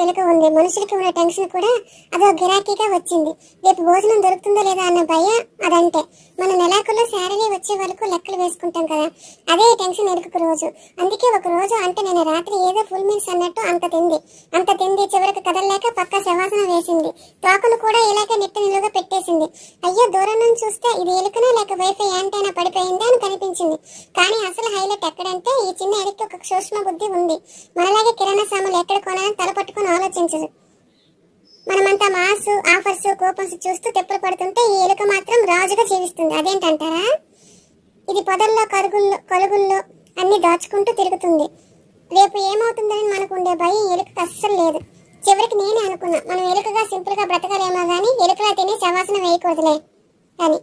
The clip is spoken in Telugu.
ఒక ఉంది మనుషులకి ఉన్న టెన్షన్ కూడా అదో గిరాకీగా వచ్చింది. రేపు భోజనం దొరుకుతుందో లేదా అన్న భయ అదంటే. మన నెలాకుల్లో శాలరీ వచ్చే వరకు లెక్కలు వేసుకుంటాం కదా. అదే టెన్షన్ ఎరుకు రోజు. అందుకే ఒక రోజు అంటే నేను రాత్రి ఏదో ఫుల్ మీల్స్ అన్నట్టు అంత తింది. అంత తింది చివరికి కదలలేక పక్క శవాసనం వేసింది. తోకను కూడా ఇలాగే నిట్ట నిలువుగా పెట్టేసింది. అయ్యో దూరం నుంచి చూస్తే ఇది ఎలుకనా లేక వైఫై యాంటైనా పడిపోయిందా? అనిపించింది కానీ అసలు హైలైట్ ఎక్కడంటే ఈ చిన్న ఎడికి ఒక సూక్ష్మ బుద్ధి ఉంది. మనలాగే కిరాణా సామాన్లు ఎక్కడ కొనాలని తలపట్టుకొని ఆలోచించదు. మనమంతా మాస్ ఆఫర్స్ కూపన్స్ చూస్తూ తెప్పులు పడుతుంటే ఈ ఎలుక మాత్రం రాజుగా జీవిస్తుంది. అదేంటంటారా? ఇది పొదల్లో కరుగుల్లో కలుగుల్లో అన్ని దాచుకుంటూ తిరుగుతుంది. రేపు ఏమవుతుందని మనకు ఉండే భయం ఎలుకకు అస్సలు లేదు. చివరికి నేనే అనుకున్నా మనం ఎలుకగా సింపుల్గా బ్రతకలేమో కానీ ఎలుకలా తిని శవాసనం వేయకూడదులే అని.